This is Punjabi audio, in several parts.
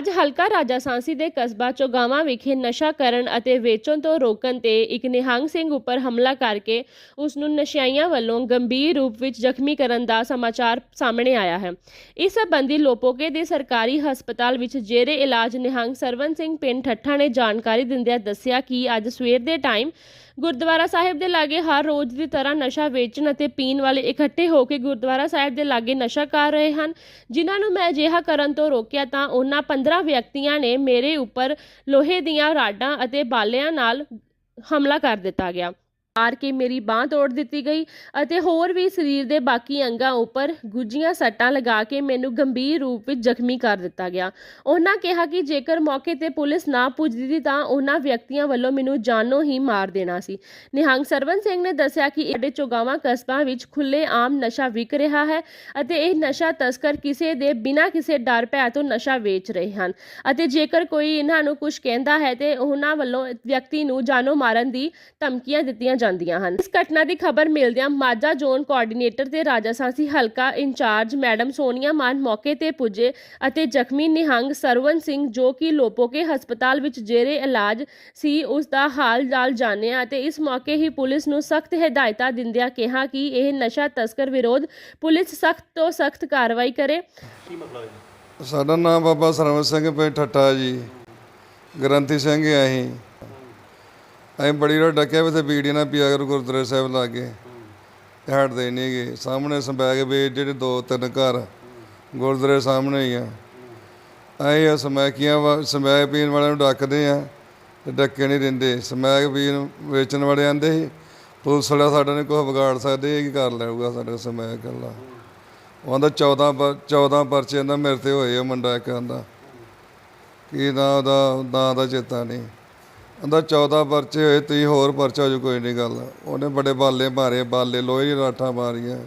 ਅੱਜ ਹਲਕਾ ਰਾਜਾ ਸਾਂਸੀ ਦੇ ਕਸਬਾ ਚੋਗਾਵਾਂ ਵਿਖੇ ਨਸ਼ਾ ਕਰਨ ਅਤੇ ਵੇਚਣ ਤੋਂ ਰੋਕਣ ਤੇ ਇੱਕ ਨਿਹੰਗ ਸਿੰਘ ਉੱਪਰ ਹਮਲਾ ਕਰਕੇ ਉਸ ਨੂੰ ਨਸ਼ਿਆਈਆਂ ਵੱਲੋਂ ਗੰਭੀਰ ਰੂਪ ਵਿੱਚ ਜ਼ਖਮੀ ਕਰਨ ਦਾ ਸਮਾਚਾਰ ਸਾਹਮਣੇ ਆਇਆ ਹੈ। ਇਸ ਸੰਬੰਧੀ ਲੋਪੋਕੇ ਦੇ ਸਰਕਾਰੀ ਹਸਪਤਾਲ ਵਿੱਚ ਜੇਰੇ ਇਲਾਜ ਨਿਹੰਗ ਸਰਵਨ ਸਿੰਘ ਪਿੰਡ ਠੱਠਾ ਨੇ ਜਾਣਕਾਰੀ ਦਿੰਦਿਆਂ ਦੱਸਿਆ ਕਿ ਅੱਜ ਸਵੇਰ ਦੇ ਟਾਈਮ ਗੁਰਦੁਆਰਾ ਸਾਹਿਬ ਦੇ ਲਾਗੇ ਹਰ ਰੋਜ਼ ਦੀ ਤਰ੍ਹਾਂ ਨਸ਼ਾ ਵੇਚਣ ਅਤੇ ਪੀਣ ਵਾਲੇ ਇਕੱਠੇ ਹੋ ਕੇ ਗੁਰਦੁਆਰਾ ਸਾਹਿਬ ਦੇ ਲਾਗੇ ਨਸ਼ਾ ਕਰ ਰਹੇ ਹਨ। ਜਿਨ੍ਹਾਂ ਨੂੰ ਮੈਂ ਅਜਿਹਾ ਕਰਨ ਤੋਂ ਰੋਕਿਆ ਤਾਂ ਉਹਨਾਂ 15 ਵਿਅਕਤੀਆਂ ਨੇ ਮੇਰੇ ਉੱਪਰ ਲੋਹੇ ਦੀਆਂ ਰਾਡਾਂ ਅਤੇ ਬਾਲਿਆਂ ਨਾਲ ਹਮਲਾ ਕਰ ਦਿੱਤਾ ਗਿਆ। ਮਾਰ ਕੇ ਮੇਰੀ ਬਾਹ ਤੋੜ ਦਿੱਤੀ ਗਈ ਅਤੇ ਹੋਰ ਵੀ ਸਰੀਰ ਦੇ ਬਾਕੀ ਅੰਗਾਂ ਉੱਪਰ ਗੁੱਜੀਆਂ ਸੱਟਾਂ ਲਗਾ ਕੇ ਮੈਨੂੰ ਗੰਭੀਰ ਰੂਪ ਵਿੱਚ ਜ਼ਖਮੀ ਕਰ ਦਿੱਤਾ ਗਿਆ। ਉਹਨਾਂ ਕਿਹਾ ਕਿ ਜੇਕਰ ਮੌਕੇ ਤੇ ਪੁਲਿਸ ਨਾ ਪੁੱਜਦੀ ਤਾਂ ਉਹਨਾਂ ਵਿਅਕਤੀਆਂ ਵੱਲੋਂ ਮੈਨੂੰ ਜਾਨੋਂ ਹੀ ਮਾਰ ਦੇਣਾ ਸੀ। ਨਿਹੰਗ ਸਰਵਨ ਸਿੰਘ ਨੇ ਦੱਸਿਆ ਕਿ ਸਾਡੇ ਚੋਗਾਵਾਂ ਕਸਬਾ ਵਿੱਚ ਖੁੱਲੇ ਆਮ ਨਸ਼ਾ ਵਿਕ ਰਿਹਾ ਹੈ ਅਤੇ ਇਹ ਨਸ਼ਾ ਤਸਕਰ ਕਿਸੇ ਦੇ ਬਿਨਾਂ ਕਿਸੇ ਡਰ ਭੈ ਤੋਂ ਨਸ਼ਾ ਵੇਚ ਰਹੇ ਹਨ ਅਤੇ ਜੇਕਰ ਕੋਈ ਇਹਨਾਂ ਨੂੰ ਕੁਝ ਕਹਿੰਦਾ ਹੈ ਤੇ ਉਹਨਾਂ ਵੱਲੋਂ ਵਿਅਕਤੀ ਨੂੰ ਜਾਨੋਂ ਮਾਰਨ ਦੀ ਧਮਕੀਆਂ ਦਿੱਤੀਆਂ ਜਾਂਦੀਆਂ ਹਨ। ਇਸ ਘਟਨਾ ਦੀ ਖਬਰ ਮਿਲਦਿਆਂ ਮਾਝਾ ਜ਼ੋਨ ਕੋਆਰਡੀਨੇਟਰ ਤੇ ਰਾਜਾਸਾਂਸੀ ਹਲਕਾ ਇੰਚਾਰਜ ਮੈਡਮ ਸੋਨੀਆ ਮਾਨ ਮੌਕੇ ਤੇ ਪੁੱਜੇ ਅਤੇ ਜ਼ਖਮੀ ਨਿਹੰਗ ਸਰਵਨ ਸਿੰਘ ਜੋ ਕਿ ਲੋਪੋਕੇ ਹਸਪਤਾਲ ਵਿੱਚ ਜੇਰੇ ਇਲਾਜ ਸੀ ਉਸ ਦਾ ਹਾਲ ਚਾਲ ਜਾਣਿਆ ਅਤੇ ਇਸ ਮੌਕੇ ਹੀ ਪੁਲਿਸ ਨੂੰ ਸਖਤ ਹਦਾਇਤਾਂ ਦਿੰਦਿਆਂ ਕਿਹਾ ਕਿ ਇਹ ਨਸ਼ਾ ਤਸਕਰ ਵਿਰੋਧ ਪੁਲਿਸ ਸਖਤ ਤੋਂ ਸਖਤ ਕਾਰਵਾਈ ਕਰੇ। ਸਾਡਾ ਨਾਮ ਬਾਬਾ ਸਰਵਨ ਸਿੰਘ ਪਿੰਡ ਠੱਟਾ ਜੀ। ਗ੍ਰੰਥੀ ਸਿੰਘ ਹੈ ਅਸੀਂ ਬੜੀ ਵਾਰ ਡੱਕਿਆ ਵੀ ਤੇ ਬੀੜੀ ਨਾ ਪੀਆ ਕਰ ਗੁਰਦੁਆਰੇ ਸਾਹਿਬ ਲਾਗੇ ਤੇ ਹਟਦੇ ਨਹੀਂ ਗੇ। ਸਾਹਮਣੇ ਸੰਬੈਗ ਵੇ ਜਿਹੜੇ ਦੋ ਤਿੰਨ ਘਰ ਗੁਰਦੁਆਰੇ ਸਾਹਮਣੇ ਹੀ ਆ। ਅਸੀਂ ਸਮੈਕੀਆਂ ਵਾ, ਸਮੈਕ ਪੀਣ ਵਾਲਿਆਂ ਨੂੰ ਡੱਕਦੇ ਆ ਤੇ ਡੱਕੇ ਨਹੀਂ ਦਿੰਦੇ। ਸਮੈਕ ਪੀਣ ਵੇਚਣ ਵਾਲੇ ਆਂਦੇ ਸੀ, ਪੁਲਿਸ ਵਾਲਾ ਸਾਡਾ ਨੇ ਕੁਛ ਵਿਗਾੜ ਸਕਦੇ, ਇਹ ਕੀ ਕਰ ਲੈਊਗਾ ਸਾਡੇ ਸਮੈਕ ਗੱਲਾਂ ਉਹ 14 ਪਰ 14 ਪਰਚੇ ਇਹਨਾਂ ਮੇਰੇ ਤੇ ਹੋਏ ਆ, ਮੁੰਡਾ ਇੱਕ ਆਂਦਾ। ਕੀ ਨਾ ਉਹਦਾ, ਨਾਂ ਦਾ ਚੇਤਾ ਨਹੀਂ ਆਂਦਾ 14 ਪਰਚੇ ਹੋਏ ਤੁਸੀਂ ਹੋਰ ਪਰਚਾ ਜੋ ਕੋਈ ਨਹੀਂ ਗੱਲ ਉਹਨੇ ਬੜੇ ਬਾਲੇ ਮਾਰੇ ਬਾਲੇ ਲੋਹੇ ਦੀ ਰਾਠਾਂ ਮਾਰੀਆਂ।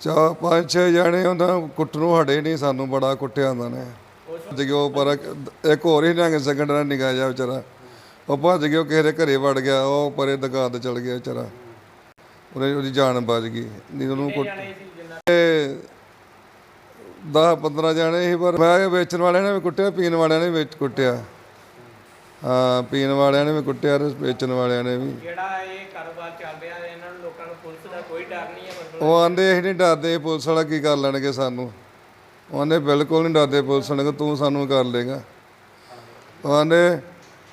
ਚਾ ਪੰਜ ਛੇ ਜਾਣੇ ਉਹਨਾਂ ਕੁੱਟ ਨੂੰ ਹਟੇ ਨਹੀਂ ਸਾਨੂੰ ਬੜਾ ਕੁੱਟਿਆ ਉਹਨਾਂ ਨੇ। ਭੱਜ ਗਿਆ ਉਹ ਪਰ ਇੱਕ ਹੋਰ ਹੀ ਨੰਗ ਸੈਕਿੰਡ ਨਾਲ ਨਿਗਾਹ ਜਾ ਵਿਚਾਰਾ। ਉਹ ਭੱਜ ਗਿਆ ਕਿਸੇ ਦੇ ਘਰੇ ਵੜ ਗਿਆ ਉਹ ਪਰੇ ਦੁਕਾਨ ਤੇ ਚਲ ਗਿਆ ਵਿਚਾਰਾ। ਉਹਨੇ ਉਹਦੀ ਜਾਨ ਬਚ ਗਈ। ਨਹੀਂ ਉਹਨੂੰ ਕੁੱਟ 10 15 ਜਾਣੇ ਸੀ ਪਰ ਮੈਂ ਵੇਚਣ ਵਾਲਿਆਂ ਨੇ ਵੀ ਕੁੱਟਿਆ ਪੀਣ ਵਾਲਿਆਂ ਨੇ ਵੀ ਵਿੱਚ ਕੁੱਟਿਆ। ਹਾਂ ਪੀਣ ਵਾਲਿਆਂ ਨੇ ਵੀ ਕੁੱਟਿਆ ਤੇ ਵੇਚਣ ਵਾਲਿਆਂ ਨੇ ਵੀ। ਜਿਹੜਾ ਇਹ ਕਾਰੋਬਾਰ ਚੱਲ ਰਿਹਾ ਇਹਨਾਂ ਨੂੰ ਲੋਕਾਂ ਨੂੰ ਪੁਲਿਸ ਦਾ ਕੋਈ ਡਰ ਨਹੀਂ ਹੈ ਮਤਲਬ ਉਹ ਆਂਦੇ ਅਸੀਂ ਨਹੀਂ ਡਰਦੇ ਪੁਲਿਸ ਵਾਲਾ ਕੀ ਕਰ ਲੈਣਗੇ ਸਾਨੂੰ? ਉਹ ਆਂਦੇ ਬਿਲਕੁਲ ਨਹੀਂ ਡਰਦੇ ਪੁਲਿਸ ਵਾਲੇ ਤੂੰ ਸਾਨੂੰ ਕਰ ਲੇਗਾ ਉਹ ਆਂਦੇ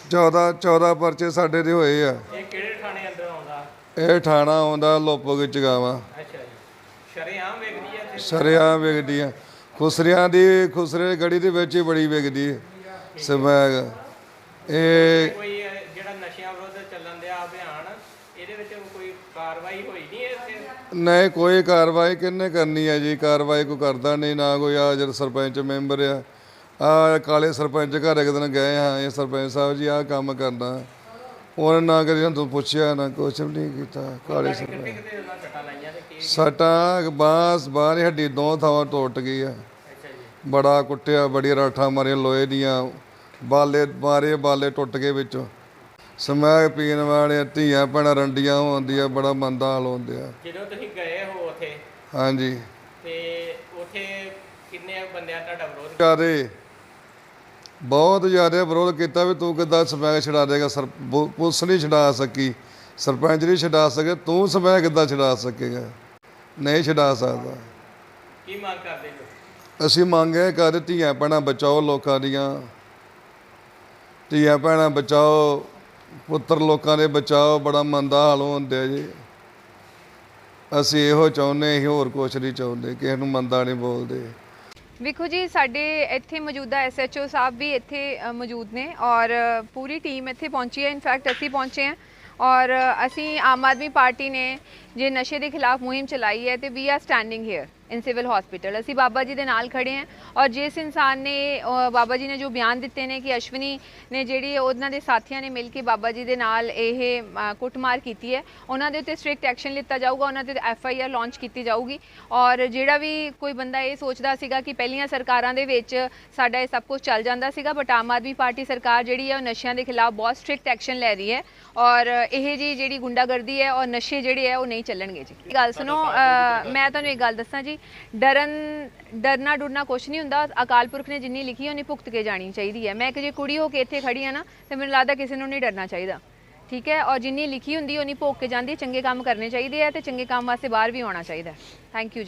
14 14 ਪਰਚੇ ਸਾਡੇ ਦੇ ਹੋਏ ਆ। ਇਹ ਕਿਹੜੇ ਥਾਣੇ ਅੰਦਰ ਆਉਂਦਾ? ਇਹ ਠਾਣਾ ਆਉਂਦਾ ਲੋਪੋ ਵਿੱਚ ਗਾਵਾ। ਅੱਛਾ ਜੀ। ਸ਼ਰੇਆਮ ਵੇਖਦੀ ਹੈ ਇੱਥੇ? ਸਰਿਆ ਵਿਕਦੀ ਆ। ਖੁਸਰਿਆਂ ਦੀ ਖੁਸਰੇ ਗੜੀ ਦੇ ਵਿੱਚ ਹੀ ਬੜੀ ਵਿਕਦੀ ਹੈ ਸਮੈਗ ਇਹ ਕੋਈ ਇਹ ਜਿਹੜਾ ਨਸ਼ਿਆਂ ਵਿਰੁੱਧ ਚੱਲਣ ਦਿਆ ਅਭਿਆਨ ਇਹਦੇ ਵਿੱਚ ਕੋਈ ਕਾਰਵਾਈ ਹੋਈ ਨਹੀਂ ਹੈ ਇੱਥੇ ਨਹੀਂ ਕੋਈ ਕਾਰਵਾਈ ਕਿੰਨੇ ਕਰਨੀ ਹੈ ਜੀ? ਕਾਰਵਾਈ ਕੋਈ ਕਰਦਾ ਨਹੀਂ ਨਾ ਕੋਈ ਆ ਜਦ ਸਰਪੰਚ ਮੈਂਬਰ ਆ। ਆ ਕਾਲੇ ਸਰਪੰਚ ਘਰ ਇੱਕ ਦਿਨ ਗਏ ਹਾਂ ਇਹ ਸਰਪੰਚ ਸਾਹਿਬ ਜੀ ਆ ਕੰਮ ਕਰਨਾ। ਉਹਨੇ ਨਾ ਕਰੀ ਤੂੰ ਪੁੱਛਿਆ ਨਾ ਕੁਛ ਵੀ ਨਹੀਂ ਕੀਤਾ ਕਾਲੇ ਸਰਪੰਚ। ਸੱਟਾਂ ਬਾਂਸ ਬਾਹਰ ਹੱਡੀ ਦੋ ਥਾਵਾਂ ਟੁੱਟ ਗਈ ਆ। ਅੱਛਾ ਜੀ। ਬੜਾ ਕੁੱਟਿਆ ਬੜੀ ਰਾਠਾਂ ਮਾਰੀਆਂ ਲੋਹੇ ਦੀਆਂ। ਬਾਲੇ ਮਾਰੇ ਬਾਲੇ ਟੁੱਟ ਗਏ ਵਿੱਚੋਂ। ਸਮੈਕ ਪੀਣ ਵਾਲੇ ਧੀਆਂ ਭੈਣਾਂ ਰੰਡੀਆਂ ਹੁੰਦੀਆਂ ਬੜਾ ਮੰਦਾ ਹਾਲ ਹੁੰਦੇ ਆ। ਜਦੋਂ ਤੁਸੀਂ ਗਏ ਹੋ ਉੱਥੇ ਹਾਂਜੀ। ਤੇ ਉੱਥੇ ਕਿੰਨੇ ਬੰਦਿਆਂ ਤੁਹਾਡਾ ਵਿਰੋਧ ਜ਼ਿਆਦੇ ਬਹੁਤ ਜ਼ਿਆਦਾ ਵਿਰੋਧ ਕੀਤਾ ਵੀ ਤੂੰ ਕਿੱਦਾਂ ਸਮੈਕ ਛਡਾ ਦੇਗਾ? ਸਰ ਪੁਲਿਸ ਨਹੀਂ ਛਡਾ ਸਕੀ। ਸਰਪੰਚ ਨਹੀਂ ਛਡਾ ਸਕੇ ਤੂੰ ਸਮੈਕ ਕਿੱਦਾਂ ਛਡਾ ਸਕੇਗਾ? ਨਹੀਂ ਛਡਾ ਸਕਦਾ। ਕੀ ਮੰਗ ਕਰਦੇ ਜੋ? ਅਸੀਂ ਮੰਗੇ ਕਰ ਧੀਆਂ ਭੈਣਾਂ ਬਚਾਓ ਲੋਕਾਂ ਦੀਆਂ। ਧੀਆਂ ਭੈਣਾਂ ਬਚਾਓ, ਪੁੱਤਰ ਲੋਕਾਂ ਦੇ ਬਚਾਓ, ਬੜਾ ਮੰਦਾ ਹਾਲ ਹੁੰਦੇ ਜੀ। ਅਸੀਂ ਇਹੋ ਚਾਹੁੰਦੇ, ਅਸੀਂ ਹੋਰ ਕੁਛ ਨਹੀਂ ਚਾਹੁੰਦੇ, ਕਿਸੇ ਨੂੰ ਮੰਦਾ ਨਹੀਂ ਬੋਲਦੇ। ਵੇਖੋ ਜੀ, ਸਾਡੇ ਇੱਥੇ ਮੌਜੂਦਾ ਐਸਐਚਓ ਸਾਹਿਬ ਵੀ ਇੱਥੇ ਮੌਜੂਦ ਨੇ ਔਰ ਪੂਰੀ ਟੀਮ ਇੱਥੇ ਪਹੁੰਚੀ ਹੈ। ਇਨਫੈਕਟ ਅਸੀਂ ਪਹੁੰਚੇ ਹਾਂ ਔਰ ਅਸੀਂ ਆਮ ਆਦਮੀ ਪਾਰਟੀ ਨੇ ਜੇ ਨਸ਼ੇ ਦੇ ਖਿਲਾਫ ਮੁਹਿੰਮ ਚਲਾਈ ਹੈ ਤੇ we are standing here in civil hospital. ਅਸੀਂ ਬਾਬਾ ਜੀ ਦੇ ਨਾਲ ਖੜੇ ਹਾਂ ਔਰ ਜਿਸ ਇਨਸਾਨ ਨੇ ਬਾਬਾ ਜੀ ਨੇ ਜੋ ਬਿਆਨ ਦਿੱਤੇ ਨੇ ਕਿ ਅਸ਼ਵਨੀ ਨੇ ਜਿਹੜੀ ਉਹਨਾਂ ਦੇ ਸਾਥੀਆਂ ਨੇ ਮਿਲ ਕੇ ਬਾਬਾ ਜੀ ਦੇ ਨਾਲ ਇਹ ਕੁੱਟਮਾਰ ਕੀਤੀ ਹੈ, ਉਹਨਾਂ ਦੇ ਉੱਤੇ ਸਟ੍ਰਿਕਟ ਐਕਸ਼ਨ ਲਿੱਤਾ ਜਾਊਗਾ, ਉਹਨਾਂ ਤੇ ਐਫ ਆਈ ਆਰ ਲਾਂਚ ਕੀਤੀ ਜਾਊਗੀ। ਔਰ ਜਿਹੜਾ ਵੀ ਕੋਈ ਬੰਦਾ ਇਹ ਸੋਚਦਾ ਸੀਗਾ ਕਿ ਪਹਿਲੀਆਂ ਸਰਕਾਰਾਂ ਦੇ ਵਿੱਚ ਸਾਡਾ ਇਹ ਸਭ ਕੁਝ ਚੱਲ ਜਾਂਦਾ ਸੀਗਾ, ਬਟ ਆਮ ਆਦਮੀ ਪਾਰਟੀ ਸਰਕਾਰ ਜਿਹੜੀ ਹੈ ਉਹ ਨਸ਼ਿਆਂ ਦੇ ਖਿਲਾਫ ਬਹੁਤ ਸਟ੍ਰਿਕਟ ਐਕਸ਼ਨ ਲੈ ਰਹੀ ਹੈ। ਔਰ ਇਹ ਜੀ ਜਿਹੜੀ ਗੁੰਡਾਗਰਦੀ ਹੈ ਔਰ ਨਸ਼ੇ ਜਿਹੜੇ ਹੈ ਉਹ ਨਹੀਂ ਚੱਲਣਗੇ ਜੀ। ਗੱਲ ਸੁਣੋ ਮੈਂ ਤੁਹਾਨੂੰ ਇੱਕ ਗੱਲ ਦੱਸਾਂ ਜੀ। ਡਰਨ ਡਰਨਾ ਡੁਰਨਾ ਕੁਛ ਨਹੀਂ ਹੁੰਦਾ। ਅਕਾਲ ਪੁਰਖ ਨੇ ਜਿੰਨੀ ਲਿਖੀ ਉਹਨੀ ਭੁਗਤ ਕੇ ਜਾਣੀ ਚਾਹੀਦੀ ਹੈ। ਮੈਂ ਕਿ ਜੇ ਕੁੜੀ ਹੋ ਕੇ ਇੱਥੇ ਖੜੀ ਆ ਨਾ ਤੇ ਮੈਨੂੰ ਲੱਗਦਾ ਕਿਸੇ ਨੂੰ ਨਹੀਂ ਡਰਨਾ ਚਾਹੀਦਾ। ਠੀਕ ਹੈ? ਔਰ ਜਿੰਨੀ ਲਿਖੀ ਹੁੰਦੀ ਉਹਨੀ ਭੋਗ ਕੇ ਜਾਂਦੀ। ਚੰਗੇ ਕੰਮ ਕਰਨੇ ਚਾਹੀਦੇ ਆ ਤੇ ਚੰਗੇ ਕੰਮ ਵਾਸਤੇ ਬਾਹਰ ਵੀ ਆਉਣਾ ਚਾਹੀਦਾ ਥੈਂਕ ਯੂ ਜੀ।